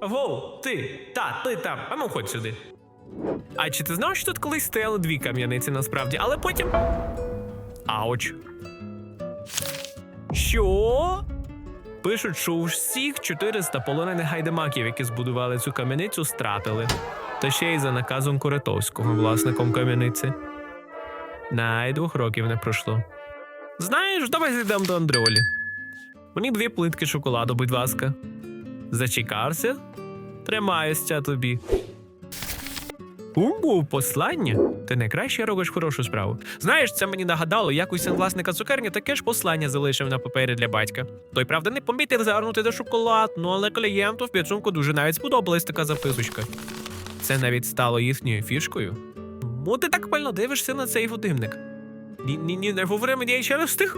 Воу, ти! Та, ти там, а ну ходь сюди. А чи ти знав, що тут колись стояли дві кам'яниці насправді, але потім. Ауч. Що? Пишуть, що у всіх 400 полонених гайдамаків, які збудували цю кам'яницю, стратили. Та ще й за наказом Куратовського, власником кам'яниці. Най двох років не пройшло. Знаєш, давай зайдемо до Андролі. Мені дві плитки шоколаду, будь ласка. Зачекався? Тримаюся тобі. Умбу, послання? Ти найкраще робиш хорошу справу. Знаєш, це мені нагадало, як усім власника цукерні таке ж послання залишив на папері для батька. Той, правда, не помітив загорнути до шоколад, ну але клієнту в підсумку дуже навіть сподобалась така записочка. Це навіть стало їхньою фішкою. Ну, ти так пильно дивишся на цей годинник. Ні, ні, ні, не говори мені, я ще не встиг.